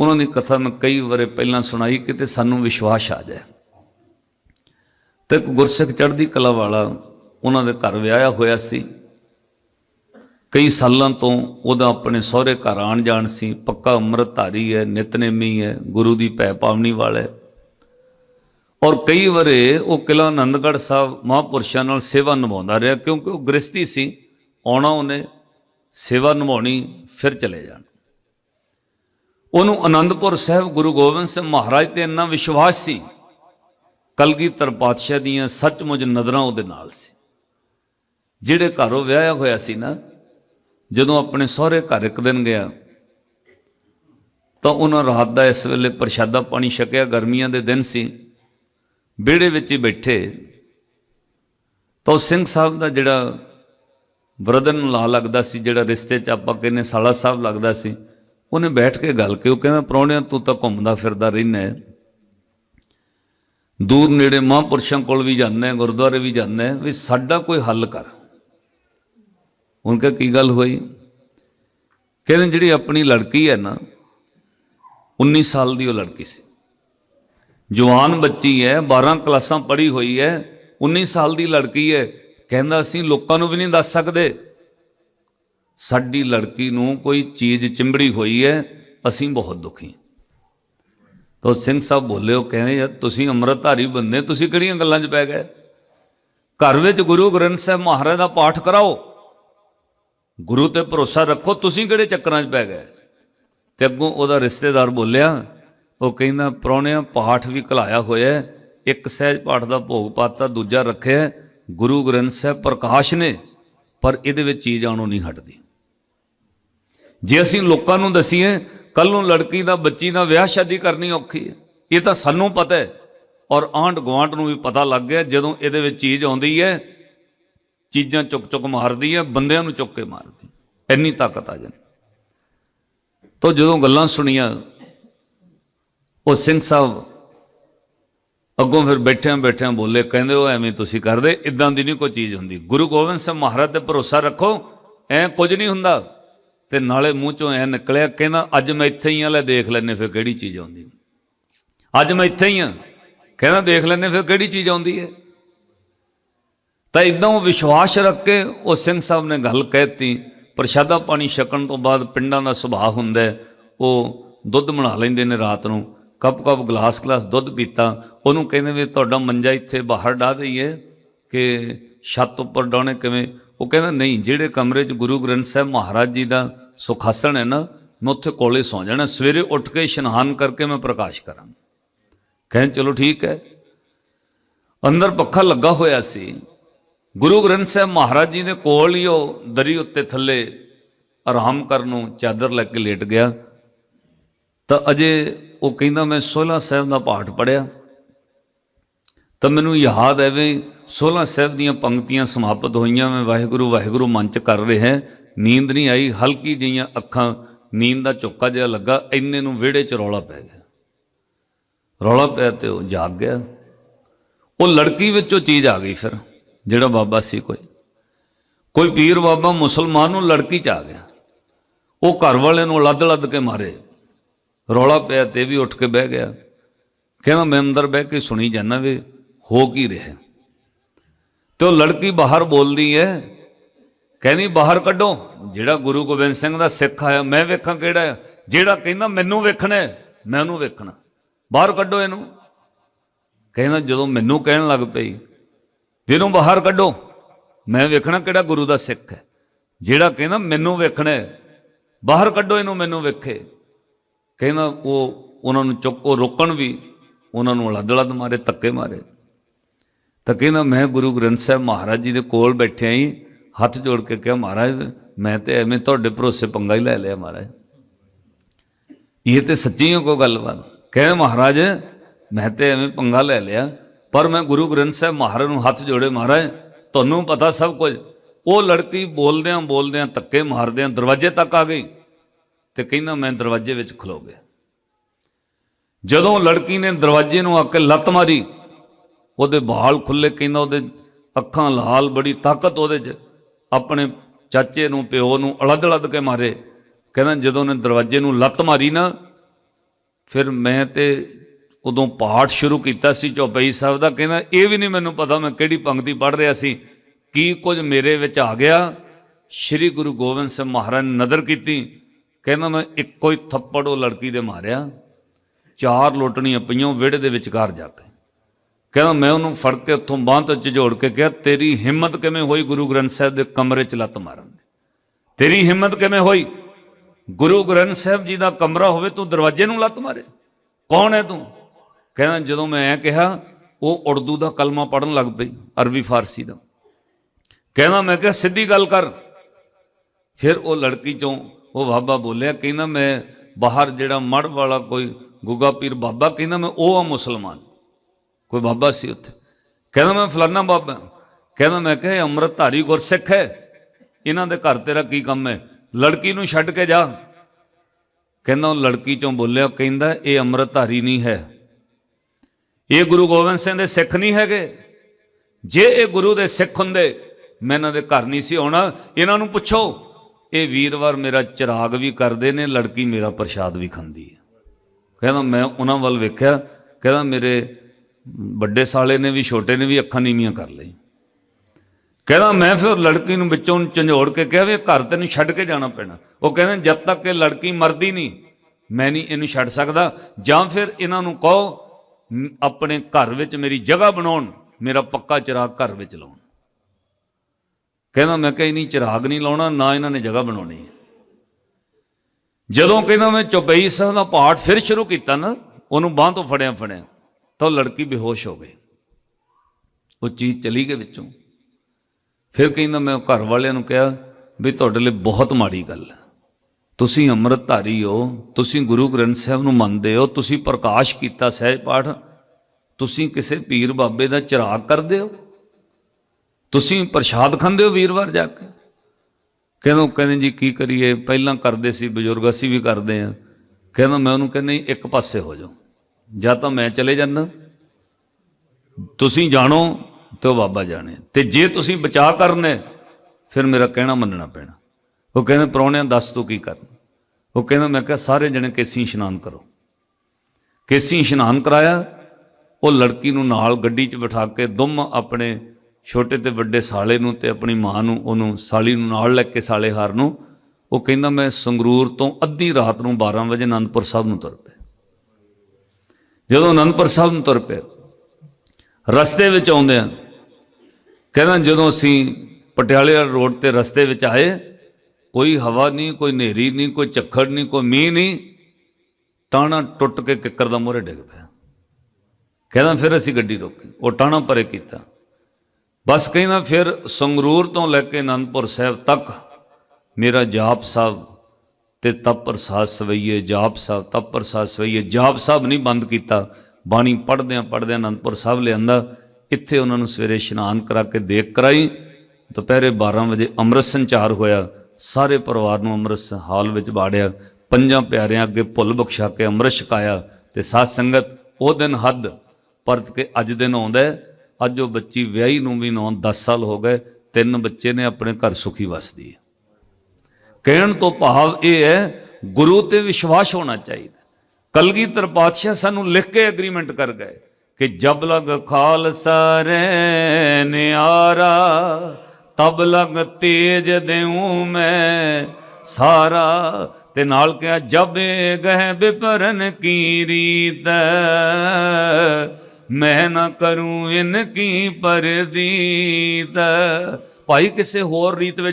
ਉਹਨਾਂ ਦੀ ਕਥਾ ਮੈਂ ਕਈ ਵਾਰੇ ਪਹਿਲਾਂ ਸੁਣਾਈ ਕਿਤੇ ਸਾਨੂੰ ਵਿਸ਼ਵਾਸ ਆ ਜਾਏ। ਤੇ ਇੱਕ ਗੁਰਸਿੱਖ ਚੜ੍ਹਦੀ ਕਲਾ ਵਾਲਾ ਉਹਨਾਂ ਦੇ ਘਰ ਵਿਆਹਿਆ ਹੋਇਆ ਸੀ। ਕਈ ਸਾਲਾਂ ਤੋਂ ਉਹਦਾ ਆਪਣੇ ਸਹੁਰੇ ਘਰ ਆਣ ਜਾਣ ਸੀ। ਪੱਕਾ ਅੰਮ੍ਰਿਤਧਾਰੀ ਹੈ, ਨਿਤਨੇਮੀ ਹੈ, ਗੁਰੂ ਦੀ ਭੈ ਪਾਵਨੀ ਵਾਲਾ ਹੈ। ਔਰ ਕਈ ਵਾਰੇ ਉਹ ਕਿਲਾ ਆਨੰਦਗੜ੍ਹ ਸਾਹਿਬ ਮਹਾਂਪੁਰਸ਼ਾਂ ਨਾਲ ਸੇਵਾ ਨਿਭਾਉਂਦਾ ਰਿਹਾ ਕਿਉਂਕਿ ਉਹ ਗ੍ਰਸਤੀ ਸੀ। ਆਉਣਾ ਉਹਨੇ, ਸੇਵਾ ਨਿਭਾਉਣੀ, ਫਿਰ ਚਲੇ ਜਾਣ। ਉਹਨੂੰ ਆਨੰਦਪੁਰ ਸਾਹਿਬ ਗੁਰੂ ਗੋਬਿੰਦ ਸਿੰਘ ਮਹਾਰਾਜ ਤੇ ਇੰਨਾ ਵਿਸ਼ਵਾਸ ਸੀ, ਕਲਗੀਧਰ ਪਾਤਸ਼ਾਹ ਦੀਆਂ ਸੱਚਮੁੱਚ ਨਜ਼ਰਾਂ ਉਹਦੇ ਨਾਲ ਸੀ। ਜਿਹੜੇ ਘਰੋਂ ਵਿਆਹਿਆ ਹੋਇਆ ਸੀ ਨਾ, ਜਦੋਂ ਆਪਣੇ ਸਹੁਰੇ ਘਰ ਇੱਕ ਦਿਨ ਗਿਆ, ਤਾਂ ਉਹਨਾਂ ਰਾਤ ਦਾ ਇਸ ਵੇਲੇ ਪ੍ਰਸ਼ਾਦਾ ਪਾਣੀ ਛਕਿਆ, ਗਰਮੀਆਂ ਦੇ ਦਿਨ ਸੀ, ਵਿਹੜੇ ਵਿੱਚ ਹੀ ਬੈਠੇ, ਤਾਂ ਉਹ ਸਿੰਘ ਸਾਹਿਬ ਦਾ ਜਿਹੜਾ ਬ੍ਰਦਰ ਨੂੰ ਲਾ ਲੱਗਦਾ ਸੀ, ਜਿਹੜਾ ਰਿਸ਼ਤੇ 'ਚ ਆਪਾਂ ਕਹਿੰਦੇ ਸਾਲਾ ਸਾਹਿਬ ਲੱਗਦਾ ਸੀ ਉਹਨੇ ਬੈਠ ਕੇ ਗੱਲ ਕਿ ਉਹ ਕਹਿੰਦਾ, ਪ੍ਰਾਹੁਣਿਆਂ, ਤੂੰ ਤਾਂ ਘੁੰਮਦਾ ਫਿਰਦਾ ਰਹਿੰਦਾ ਹੈ। ਦੂਰ ਨੇੜੇ ਮਹਾਂਪੁਰਸ਼ਾਂ ਕੋਲ ਵੀ ਜਾਂਦਾ ਗੁਰਦੁਆਰੇ ਵੀ ਜਾਂਦਾ ਵੀ ਸਾਡਾ ਕੋਈ ਹੱਲ ਕਰ। ਉਹਨਾਂ ਕਿਹਾ, ਕੀ ਗੱਲ ਹੋਈ? ਕਹਿੰਦੇ, ਜਿਹੜੀ ਆਪਣੀ ਲੜਕੀ ਹੈ ਨਾ 19 ਸਾਲ ਦੀ ਉਹ ਲੜਕੀ ਸੀ। ਜਵਾਨ ਬੱਚੀ ਹੈ 12 ਕਲਾਸਾਂ ਪੜ੍ਹੀ ਹੋਈ ਹੈ 19 ਸਾਲ ਦੀ ਲੜਕੀ ਹੈ। ਕਹਿੰਦਾ, ਅਸੀਂ ਲੋਕਾਂ ਨੂੰ ਵੀ ਨਹੀਂ ਦੱਸ ਸਕਦੇ। ਸਾਡੀ ਲੜਕੀ ਨੂੰ ਕੋਈ ਚੀਜ਼ ਚਿੰਬੜੀ ਹੋਈ ਹੈ, ਅਸੀਂ ਬਹੁਤ ਦੁਖੀ ਤਾਂ ਸਿੰਘ ਸਾਹਿਬ ਬੋਲੇ ਉਹ ਕਹਿੰਦੇ ਯਾਰ ਤੁਸੀਂ ਅੰਮ੍ਰਿਤਧਾਰੀ ਬੰਦੇ, ਤੁਸੀਂ ਕਿਹੜੀਆਂ ਗੱਲਾਂ 'ਚ ਪੈ ਗਏ? ਘਰ ਵਿੱਚ ਗੁਰੂ ਗ੍ਰੰਥ ਸਾਹਿਬ ਮਹਾਰਾਜ ਦਾ ਪਾਠ ਕਰਾਓ। ਗੁਰੂ ਤੇ ਭਰੋਸਾ ਰੱਖੋ, ਤੁਸੀਂ ਕਿਹੜੇ ਚੱਕਰਾਂ 'ਚ ਪੈ ਗਏ? ਤੇ ਅੱਗੋਂ ਉਹਦਾ ਰਿਸ਼ਤੇਦਾਰ ਬੋਲਿਆ, ਉਹ ਕਹਿੰਦਾ, ਪ੍ਰਾਹੁਣਿਆਂ, ਪਾਠ ਵੀ ਘਲਾਇਆ ਹੋਇਆ ਇੱਕ ਸਹਿਜ ਪਾਠ ਦਾ ਭੋਗ ਪਾਤਾ, ਦੂਜਾ ਰੱਖਿਆ ਗੁਰੂ ਗ੍ਰੰਥ ਸਾਹਿਬ ਪ੍ਰਕਾਸ਼ ਨੇ, ਪਰ ਇਹਦੇ ਵਿੱਚ ਚੀਜ਼ ਆਣੋਂ ਨਹੀਂ ਹਟਦੀ। ਜੇ ਅਸੀਂ ਲੋਕਾਂ ਨੂੰ ਦਸੀਏ ਕੱਲ ਨੂੰ ਲੜਕੀ ਦਾ, ਬੱਚੀ ਦਾ ਵਿਆਹ ਸ਼ਾਦੀ ਕਰਨੀ ਔਖੀ ਹੈ। ਇਹ ਤਾਂ ਸਾਨੂੰ ਪਤਾ ਹੈ। ਔਰ ਆਂਢ ਗੁਆਂਢ ਨੂੰ ਵੀ ਪਤਾ ਲੱਗ ਗਿਆ, ਜਦੋਂ ਇਹਦੇ ਵਿੱਚ ਚੀਜ਼ ਆਉਂਦੀ ਹੈ, ਚੀਜ਼ਾਂ ਚੁੱਕ ਚੁੱਕ ਮਾਰਦੀ ਹੈ, ਬੰਦਿਆਂ ਨੂੰ ਚੁੱਕ ਕੇ ਮਾਰਦੀ ਇੰਨੀ ਤਾਕਤ ਆ ਜਾਂਦੀ। ਤੋ ਜਦੋਂ ਗੱਲਾਂ ਸੁਣੀਆਂ, ਉਹ ਸਿੰਘ ਸਾਹਿਬ ਅੱਗੋਂ ਫਿਰ ਬੈਠਿਆਂ ਬੈਠਿਆਂ ਬੋਲੇ, ਕਹਿੰਦੇ ਉਹ ਐਵੇਂ ਤੁਸੀਂ ਕਰਦੇ ਇਦਾਂ ਦੀ ਨਹੀਂ ਕੋਈ ਚੀਜ਼ ਹੁੰਦੀ। ਗੁਰੂ ਗੋਬਿੰਦ ਸਿੰਘ ਮਹਾਰਾਜ ਤੇ ਭਰੋਸਾ ਰੱਖੋ, ਐ ਕੁਝ ਨਹੀਂ ਹੁੰਦਾ। ਤੇ ਨਾਲੇ ਮੂੰਹ ਚੋਂ ਐ ਨਿਕਲਿਆ, ਕਹਿੰਦਾ, ਅੱਜ ਮੈਂ ਇੱਥੇ ਹੀ ਆ, ਲੈ ਦੇਖ ਲੈਨੇ ਫਿਰ ਕਿਹੜੀ ਚੀਜ਼ ਆਉਂਦੀ ਅੱਜ ਮੈਂ ਇੱਥੇ ਹੀ ਆ, ਕਹਿੰਦਾ, ਦੇਖ ਲੈਨੇ ਫਿਰ ਕਿਹੜੀ ਚੀਜ਼ ਆਉਂਦੀ ਹੈ। ਤਾਂ ਇਦਾਂ ਉਹ ਵਿਸ਼ਵਾਸ ਰੱਖ ਕੇ ਉਹ ਸਿੰਘ ਸਾਹਿਬ ਨੇ ਗੱਲ ਕਹਿਤੀ, ਪ੍ਰਸ਼ਾਦਾ ਪਾਣੀ ਛਕਣ ਤੋਂ ਬਾਅਦ ਪਿੰਡਾਂ ਦਾ ਸੁਭਾਅ ਹੁੰਦਾ ਉਹ ਦੁੱਧ ਬਣਾ ਲੈਂਦੇ ਨੇ ਰਾਤ ਨੂੰ, ਕੱਪ ਕੱਪ ਗਲਾਸ ਗਲਾਸ ਦੁੱਧ ਪੀਤਾ, ਉਹਨੂੰ ਕਹਿੰਦੇ ਵੀ ਤੁਹਾਡਾ ਮੰਜਾ ਇੱਥੇ ਬਾਹਰ ਢਾ ਦਈਏ, ਕਿ ਛੱਤ ਉੱਪਰ ਡਾਉਣੇ ਕਿਵੇਂ ਉਹ ਕਹਿੰਦਾ, ਨਹੀਂ, ਜਿਹੜੇ ਕਮਰੇ 'ਚ ਗੁਰੂ ਗ੍ਰੰਥ ਸਾਹਿਬ ਮਹਾਰਾਜ ਜੀ ਦਾ ਸੁਖਾਸਣ ਹੈ ਨਾ, ਮੈਂ ਉੱਥੇ ਕੋਲੇ ਸੌ ਜਾਣਾ, ਸਵੇਰੇ ਉੱਠ ਕੇ ਇਸ਼ਨਾਨ ਕਰਕੇ ਮੈਂ ਪ੍ਰਕਾਸ਼ ਕਰਾਂ ਕਹਿੰਦੇ ਚਲੋ ਠੀਕ ਹੈ। ਅੰਦਰ ਪੱਖਾ ਲੱਗਾ ਹੋਇਆ ਸੀ। ਗੁਰੂ ਗ੍ਰੰਥ ਸਾਹਿਬ ਮਹਾਰਾਜ ਜੀ ਦੇ ਕੋਲ ਹੀ ਉਹ ਦਰੀ ਉੱਤੇ ਥੱਲੇ ਆਰਾਮ ਕਰਨ ਨੂੰ ਚਾਦਰ ਲੈ ਕੇ ਲੇਟ ਗਿਆ। ਤਾਂ ਅਜੇ ਉਹ ਕਹਿੰਦਾ, ਮੈਂ 16 ਸਾਹਿਬ ਦਾ ਪਾਠ ਪੜਿਆ ਤਾਂ ਮੈਨੂੰ ਯਾਦ ਹੈ ਵੀ 16 ਸਾਹਿਬ ਦੀਆਂ ਪੰਕਤੀਆਂ ਸਮਾਪਤ ਹੋਈਆਂ ਮੈਂ, ਵਾਹਿਗੁਰੂ ਵਾਹਿਗੁਰੂ ਮੰਚ ਕਰ ਰਿਹਾ, ਨੀਂਦ ਨਹੀਂ ਆਈ, ਹਲਕੀ ਜਿਹੀਆਂ ਅੱਖਾਂ, ਨੀਂਦ ਦਾ ਚੁੱਕਾ ਜਿਹਾ ਲੱਗਾ, ਇੰਨੇ ਨੂੰ ਵਿਹੜੇ 'ਚ ਰੌਲਾ ਪੈ ਗਿਆ। ਰੌਲਾ ਪਿਆ ਤੇ ਉਹ ਜਾਗ ਗਿਆ। ਉਹ ਲੜਕੀ ਵਿੱਚੋਂ ਚੀਜ਼ ਆ ਗਈ ਫਿਰ, ਜਿਹੜਾ ਬਾਬਾ ਸੀ ਕੋਈ। ਕੋਈ ਪੀਰ ਬਾਬਾ ਮੁਸਲਮਾਨ ਨੂੰ ਲੜਕੀ ਚ ਆ ਗਿਆ। ਉਹ ਘਰ ਵਾਲਿਆਂ ਨੂੰ ਲੱਦ ਲੱਦ ਕੇ ਮਾਰੇ। ਰੌਲਾ ਪਿਆ ਤੇ ਵੀ ਉੱਠ ਕੇ ਬਹਿ ਗਿਆ। ਕਹਿੰਦਾ, ਮੈਂ ਅੰਦਰ ਬਹਿ ਕੇ ਸੁਣੀ ਜਾਂਦਾ ਵੀ ਹੋ ਕੀ ਰਿਹਾ? ਤੇ ਉਹ ਲੜਕੀ ਬਾਹਰ ਬੋਲਦੀ ਹੈ, ਕਹਿੰਦੀ ਬਾਹਰ ਕੱਢੋ। ਜਿਹੜਾ ਗੁਰੂ ਗੋਬਿੰਦ ਸਿੰਘ ਦਾ ਸਿੱਖ ਆਇਆ, ਮੈਂ ਵੇਖਾਂ ਕਿਹੜਾ ਹੈ। ਜਿਹੜਾ ਕਹਿੰਦਾ ਮੈਨੂੰ ਵੇਖਣਾ ਮੈਂ ਉਹਨੂੰ ਵੇਖਣਾ। ਬਾਹਰ ਕੱਢੋ ਇਹਨੂੰ। ਕਹਿੰਦਾ ਜਦੋਂ ਮੈਨੂੰ ਕਹਿਣ ਲੱਗ ਪਈ, ਵੀ ਇਹਨੂੰ ਬਾਹਰ ਕੱਢੋ, ਮੈਂ ਵੇਖਣਾ ਕਿਹੜਾ ਗੁਰੂ ਦਾ ਸਿੱਖ ਹੈ। ਜਿਹੜਾ ਕਹਿੰਦਾ ਮੈਨੂੰ ਵੇਖਣਾ ਬਾਹਰ ਕੱਢੋ ਇਹਨੂੰ, ਮੈਨੂੰ ਵੇਖੇ। ਕਹਿੰਦਾ ਉਹ, ਉਹਨਾਂ ਨੂੰ ਚੁੱਕ, ਉਹ ਰੋਕਣ ਵੀ ਉਹਨਾਂ ਨੂੰ ਲੱਦ ਲੱਦ ਮਾਰੇ, ਧੱਕੇ ਮਾਰੇ। ਤਾਂ ਕਹਿੰਦਾ ਮੈਂ ਗੁਰੂ ਗ੍ਰੰਥ ਸਾਹਿਬ ਮਹਾਰਾਜ ਜੀ ਦੇ ਕੋਲ ਬੈਠਿਆ ਹੀ ਹੱਥ ਜੋੜ ਕੇ ਕਿਹਾ, ਮਹਾਰਾਜ, ਮੈਂ ਤੇ ਐਵੇਂ ਤੁਹਾਡੇ ਭਰੋਸੇ ਪੰਗਾ ਹੀ ਲੈ ਲਿਆ, ਮਹਾਰਾਜ। ਇਹ ਤੇ ਸੱਚੀ ਹੈ ਕੋਈ ਗੱਲਬਾਤ। ਕਹਿੰਦੇ, ਮਹਾਰਾਜ, ਮੈਂ ਤੇ ਐਵੇਂ ਪੰਗਾ ਲੈ ਲਿਆ, ਪਰ ਮੈਂ ਗੁਰੂ ਗ੍ਰੰਥ ਸਾਹਿਬ ਮਹਾਰਾਜ ਨੂੰ ਹੱਥ ਜੋੜੇ, ਮਹਾਰਾਜ, ਤੁਹਾਨੂੰ ਪਤਾ ਸਭ ਕੁਝ। ਉਹ ਲੜਕੀ ਬੋਲਦਿਆਂ ਬੋਲਦਿਆਂ ਧੱਕੇ ਮਾਰਦਿਆਂ ਦਰਵਾਜ਼ੇ ਤੱਕ ਆ ਗਈ ਤੇ ਕਹਿੰਦਾ, ਮੈਂ ਦਰਵਾਜ਼ੇ ਵਿੱਚ ਖਲੋ ਗਿਆ। ਜਦੋਂ ਲੜਕੀ ਨੇ ਦਰਵਾਜ਼ੇ ਨੂੰ ਆ ਕੇ ਲੱਤ ਮਾਰੀ ਉਹਦੇ ਬਾਲ ਖੁੱਲੇ ਕਹਿੰਦਾ, ਉਹਦੇ ਅੱਖਾਂ ਲਾਲ, ਬੜੀ ਤਾਕਤ ਉਹਦੇ 'ਚ। ਆਪਣੇ ਚਾਚੇ ਨੂੰ, ਪਿਓ ਨੂੰ ਅਲੱਦ ਅਲੱਦ ਕੇ ਮਾਰੇ। ਕਹਿੰਦਾ, ਜਦੋਂ ਨੇ ਦਰਵਾਜ਼ੇ ਨੂੰ ਲੱਤ ਮਾਰੀ ਨਾ, ਫਿਰ ਮੈਂ ਤੇ ਉਦੋਂ ਪਾਠ ਸ਼ੁਰੂ ਕੀਤਾ ਸੀ ਚੌਪਈ ਸਾਹਿਬ ਦਾ। ਕਹਿੰਦਾ, ਇਹ ਵੀ ਨਹੀਂ ਮੈਨੂੰ ਪਤਾ ਮੈਂ ਕਿਹੜੀ ਪੰਕਤੀ ਪੜ੍ਹ ਰਿਹਾ ਸੀ। ਕੀ ਕੁਝ ਮੇਰੇ ਵਿੱਚ ਆ ਗਿਆ? ਸ੍ਰੀ ਗੁਰੂ ਗੋਬਿੰਦ ਸਿੰਘ ਮਹਾਰਾਜ ਨੇ ਨਦਰ ਕੀਤੀ। ਕਹਿੰਦਾ, ਮੈਂ ਇੱਕੋ ਹੀ ਥੱਪੜ ਉਹ ਲੜਕੀ ਦੇ ਮਾਰਿਆ। ਚਾਰ ਲੋਟਣੀਆਂ ਪਈਆਂ ਵਿਹੜੇ ਦੇ ਵਿਚਕਾਰ ਜਾ ਕੇ ਕਹਿੰਦਾ, ਮੈਂ ਉਹਨੂੰ ਫੜ ਕੇ ਉੱਥੋਂ ਬਾਂਹ ਤੋਂ ਝਜੋੜ ਕੇ ਕਿਹਾ, ਤੇਰੀ ਹਿੰਮਤ ਕਿਵੇਂ ਹੋਈ ਗੁਰੂ ਗ੍ਰੰਥ ਸਾਹਿਬ ਦੇ ਕਮਰੇ 'ਚ ਲੱਤ ਮਾਰਨ ਦੀ? ਤੇਰੀ ਹਿੰਮਤ ਕਿਵੇਂ ਹੋਈ? ਗੁਰੂ ਗ੍ਰੰਥ ਸਾਹਿਬ ਜੀ ਦਾ ਕਮਰਾ ਹੋਵੇ, ਤੂੰ ਦਰਵਾਜ਼ੇ ਨੂੰ ਲੱਤ ਮਾਰੇ। ਕੌਣ ਹੈ ਤੂੰ? ਕਹਿੰਦਾ, ਜਦੋਂ ਮੈਂ ਐ ਕਿਹਾ, ਉਹ ਉਰਦੂ ਦਾ ਕਲਮਾ ਪੜਨ ਲੱਗ ਪਈ, ਅਰਬੀ ਫਾਰਸੀ ਦਾ। ਕਹਿੰਦਾ, ਮੈਂ ਕਿਹਾ, ਸਿੱਧੀ ਗੱਲ ਕਰ। ਫਿਰ ਉਹ ਲੜਕੀ ਚੋਂ ਉਹ ਬਾਬਾ ਬੋਲਿਆ, ਕਹਿੰਦਾ, ਮੈਂ ਬਾਹਰ ਜਿਹੜਾ ਮੜ ਵਾਲਾ ਕੋਈ ਗੁੱਗਾ ਪੀਰ ਬਾਬਾ, ਕਹਿੰਦਾ, ਮੈਂ ਉਹ ਆ ਮੁਸਲਮਾਨ। ਕੋਈ ਬਾਬਾ ਸੀ ਉੱਥੇ? ਕਹਿੰਦਾ ਮੈਂ ਫਲਾਨਾ ਬਾਬਾ ਕਹਿੰਦਾ ਮੈਂ ਕਿਹਾ ਅੰਮ੍ਰਿਤਧਾਰੀ ਗੁਰਸਿੱਖ ਹੈ। ਇਹਨਾਂ ਦੇ ਘਰ ਤੇਰਾ ਕੀ ਕੰਮ ਹੈ? ਲੜਕੀ ਨੂੰ ਛੱਡ ਕੇ ਜਾ। ਕਹਿੰਦਾ ਉਹ ਲੜਕੀ ਚੋਂ ਬੋਲਿਆ, ਕਹਿੰਦਾ, ਇਹ ਅੰਮ੍ਰਿਤਧਾਰੀ ਨਹੀਂ ਹੈ। ਇਹ ਗੁਰੂ ਗੋਬਿੰਦ ਸਿੰਘ ਦੇ ਸਿੱਖ ਨਹੀਂ ਹੈਗੇ। ਜੇ ਇਹ ਗੁਰੂ ਦੇ ਸਿੱਖ ਹੁੰਦੇ, ਮੈਂ ਇਹਨਾਂ ਦੇ ਘਰ ਨਹੀਂ ਸੀ ਆਉਣਾ। ਇਹਨਾਂ ਨੂੰ ਪੁੱਛੋ, ਇਹ ਵੀਰਵਾਰ ਮੇਰਾ ਚਿਰਾਗ ਵੀ ਕਰਦੇ ਨੇ, ਲੜਕੀ ਮੇਰਾ ਪ੍ਰਸ਼ਾਦ ਵੀ ਖਾਂਦੀ ਹੈ। ਕਹਿੰਦਾ ਮੈਂ ਉਹਨਾਂ ਵੱਲ ਵੇਖਿਆ, ਕਹਿੰਦਾ ਮੇਰੇ ਵੱਡੇ ਸਾਲੇ ਨੇ ਵੀ, ਛੋਟੇ ਨੇ ਵੀ ਅੱਖਾਂ ਨੀਵੀਆਂ ਕਰ ਲਈ ਕਹਿੰਦਾ, ਮੈਂ ਫਿਰ ਲੜਕੀ ਨੂੰ ਵਿੱਚੋਂ ਝੰਜੋੜ ਕੇ ਕਿਹਾ ਵੀ ਘਰ ਤੈਨੂੰ ਛੱਡ ਕੇ ਜਾਣਾ ਪੈਣਾ। ਉਹ ਕਹਿੰਦੇ, ਜਦ ਤੱਕ ਇਹ ਲੜਕੀ ਮਰਦੀ ਨਹੀਂ, ਮੈਂ ਨਹੀਂ ਇਹਨੂੰ ਛੱਡ ਸਕਦਾ। ਜਾਂ ਫਿਰ ਇਹਨਾਂ ਨੂੰ ਕਹੋ, ਆਪਣੇ ਘਰ ਵਿੱਚ ਮੇਰੀ ਜਗ੍ਹਾ ਬਣਾਉਣ, ਮੇਰਾ ਪੱਕਾ ਚਿਰਾਗ ਘਰ ਵਿੱਚ ਲਾਉਣ। ਕਹਿੰਦਾ, ਮੈਂ ਕਿਹਾ ਨਹੀਂ ਚਿਰਾਗ ਨਹੀਂ ਲਾਉਣਾ, ਨਾ ਇਹਨਾਂ ਨੇ ਜਗ੍ਹਾ ਬਣਾਉਣੀ ਜਦੋਂ ਕਹਿੰਦਾ, ਮੈਂ ਚੁਪਈ ਸਾਹਿਬ ਦਾ ਪਾਠ ਫਿਰ ਸ਼ੁਰੂ ਕੀਤਾ ਨਾ, ਉਹਨੂੰ ਬਾਂਹ ਤੋਂ ਫੜਿਆ ਫੜਿਆ ਤਾਂ ਉਹ ਲੜਕੀ ਬੇਹੋਸ਼ ਹੋ ਗਈ। ਉਹ ਚੀਜ਼ ਚਲੀ ਗਈ ਵਿੱਚੋਂ। ਫਿਰ ਕਹਿੰਦਾ ਮੈਂ ਘਰ ਵਾਲਿਆਂ ਨੂੰ ਕਿਹਾ ਵੀ ਤੁਹਾਡੇ ਲਈ ਬਹੁਤ ਮਾੜੀ ਗੱਲ ਹੈ। ਤੁਸੀਂ ਅੰਮ੍ਰਿਤਧਾਰੀ ਹੋ ਤੁਸੀਂ ਗੁਰੂ ਗ੍ਰੰਥ ਸਾਹਿਬ ਨੂੰ ਮੰਨਦੇ ਹੋ ਤੁਸੀਂ ਪ੍ਰਕਾਸ਼ ਕੀਤਾ ਸਹਿਜ ਪਾਠ ਤੁਸੀਂ ਕਿਸੇ ਪੀਰ ਬਾਬੇ ਦਾ ਚਿਰਾਗ ਕਰਦੇ ਹੋ? ਤੁਸੀਂ ਪ੍ਰਸ਼ਾਦ ਖਾਂਦੇ ਹੋ ਵੀਰਵਾਰ ਜਾ ਕੇ? ਕਹਿੰਦਾ ਉਹ ਕਹਿੰਦੇ ਜੀ ਕੀ ਕਰੀਏ ਪਹਿਲਾਂ ਕਰਦੇ ਸੀ ਬਜ਼ੁਰਗ ਅਸੀਂ ਵੀ ਕਰਦੇ ਆ ਕਹਿੰਦਾ ਮੈਂ ਉਹਨੂੰ ਕਹਿੰਦਾ ਜੀ, ਇੱਕ ਪਾਸੇ ਹੋ ਜਾਓ। ਜਾਂ ਤਾਂ ਮੈਂ ਚਲੇ ਜਾਂਦਾ। ਤੁਸੀਂ ਜਾਣੋ ਤੇ ਉਹ ਬਾਬਾ ਜਾਣੇ। ਤੇ ਜੇ ਤੁਸੀਂ ਬਚਾਅ ਕਰਨੇ, ਫਿਰ ਮੇਰਾ ਕਹਿਣਾ ਮੰਨਣਾ ਪੈਣਾ। ਉਹ ਕਹਿੰਦੇ, ਪ੍ਰਾਹੁਣਿਆਂ, ਦੱਸ ਤੂੰ ਕੀ ਕਰਨਾ? ਉਹ ਕਹਿੰਦਾ, ਮੈਂ ਕਿਹਾ, ਸਾਰੇ ਜਣੇ ਕੇਸੀ ਇਸ਼ਨਾਨ ਕਰੋ। ਕੇਸੀ ਇਸ਼ਨਾਨ ਕਰਾਇਆ, ਉਹ ਲੜਕੀ ਨੂੰ ਨਾਲ ਗੱਡੀ 'ਚ ਬਿਠਾ ਕੇ ਦੁਮ ਆਪਣੇ ਛੋਟੇ ਤੇ ਵੱਡੇ ਸਾਲੇ ਨੂੰ ਤੇ ਆਪਣੀ ਮਾਂ ਨੂੰ, ਉਹਨੂੰ ਸਾਲੀ ਨੂੰ ਨਾਲ ਲੈ ਕੇ ਸਾਲੇ ਹਾਰ ਨੂੰ, ਉਹ ਕਹਿੰਦਾ, ਮੈਂ ਸੰਗਰੂਰ ਤੋਂ ਅੱਧੀ ਰਾਤ ਨੂੰ 12 ਵਜੇ ਅਨੰਦਪੁਰ ਸਾਹਿਬ ਨੂੰ ਤੁਰ ਜਦੋਂ ਅਨੰਦਪੁਰ ਸਾਹਿਬ ਨੂੰ ਤੁਰ ਪਿਆ ਰਸਤੇ ਵਿੱਚ ਆਉਂਦੇ ਆ ਕਹਿੰਦਾ, ਜਦੋਂ ਅਸੀਂ ਪਟਿਆਲੇ ਵਾਲੇ ਰੋਡ ਤੇ ਰਸਤੇ ਵਿੱਚ ਆਏ, ਕੋਈ ਹਵਾ ਨਹੀਂ, ਕੋਈ ਹਨੇਰੀ ਨਹੀਂ, ਕੋਈ ਝੱਖੜ ਨਹੀਂ, ਕੋਈ ਮੀਂਹ ਨਹੀਂ ਟਾਣਾ ਟੁੱਟ ਕੇ ਕਿੱਕਰ ਦਾ ਮੋਹਰੇ ਡਿੱਗ ਪਿਆ। ਕਹਿੰਦਾ, ਫਿਰ ਅਸੀਂ ਗੱਡੀ ਰੋਕੀ, ਉਹ ਟਾਣਾ ਪਰੇ ਕੀਤਾ। ਬਸ ਕਹਿੰਦਾ, ਫਿਰ ਸੰਗਰੂਰ ਤੋਂ ਲੈ ਕੇ ਅਨੰਦਪੁਰ ਸਾਹਿਬ ਤੱਕ ਮੇਰਾ ਜਾਪ ਸਾਹਿਬ ਤੇ ਤਪ ਪ੍ਰਸਾਦ ਸਵਈਏ ਜਾਪ ਸਾਹਿਬ ਤਪ ਪ੍ਰਸਾਦ ਸਵਈਏ ਜਾਪ ਸਾਹਿਬ ਨਹੀਂ ਬੰਦ ਕੀਤਾ। ਬਾਣੀ ਪੜ੍ਹਦਿਆਂ ਪੜ੍ਹਦਿਆਂ ਅਨੰਦਪੁਰ ਸਾਹਿਬ ਲਿਆਂਦਾ। ਇੱਥੇ ਉਹਨਾਂ ਨੂੰ ਸਵੇਰੇ ਇਸ਼ਨਾਨ ਕਰਾ ਕੇ ਦੇਖ ਕਰਾਈ। ਦੁਪਹਿਰੇ 12 ਵਜੇ ਅੰਮ੍ਰਿਤ ਸੰਚਾਰ ਹੋਇਆ। ਸਾਰੇ ਪਰਿਵਾਰ ਨੂੰ ਅੰਮ੍ਰਿਤ ਹਾਲ ਵਿੱਚ ਬਾੜਿਆ ਪੰਜਾਂ ਪਿਆਰਿਆਂ ਅੱਗੇ ਭੁੱਲ ਬਖਸ਼ਾ ਕੇ ਅੰਮ੍ਰਿਤ ਛਕਾਇਆ ਤੇ ਸਾਧ ਸੰਗਤ ਉਹ ਦਿਨ ਹੱਦ ਪਰਤ ਕੇ ਅੱਜ ਦਿਨ ਆਉਂਦਾ ਅੱਜ ਉਹ ਬੱਚੀ ਵਿਆਹੀ ਨੂੰ ਵੀ 9-10 ਸਾਲ ਹੋ ਗਏ। ਤਿੰਨ ਬੱਚੇ ਨੇ ਆਪਣੇ ਘਰ ਸੁਖੀ ਵਸਦੀ ਹੈ। ਕਹਿਣ ਤੋਂ ਭਾਵ ਇਹ ਹੈ, ਗੁਰੂ ਤੇ ਵਿਸ਼ਵਾਸ ਹੋਣਾ ਚਾਹੀਦਾ। ਕਲਗੀਧਰ ਪਾਤਸ਼ਾਹ ਸਾਨੂੰ ਲਿਖ ਕੇ ਐਗਰੀਮੈਂਟ ਕਰ ਗਏ ਕਿ ਜਬ ਲਗ ਖਾਲਸਾ ਰੈ ਨਿਆਰਾ, ਤਬ ਲਗ ਤੇਜ ਦੇਉ ਮੈਂ ਸਾਰਾ। ਤੇ ਨਾਲ ਕਿਹਾ, ਜਬ ਗਹਿ ਬਿਪਰਨ ਕੀ ਰੀਤ ਮੈਂ ਨਾ ਕਰੂੰ ਇਨ ਕੀ ਪਰਦੀਤ ਭਾਈ, ਕਿਸੇ ਹੋਰ ਰੀਤ ਵਿੱਚ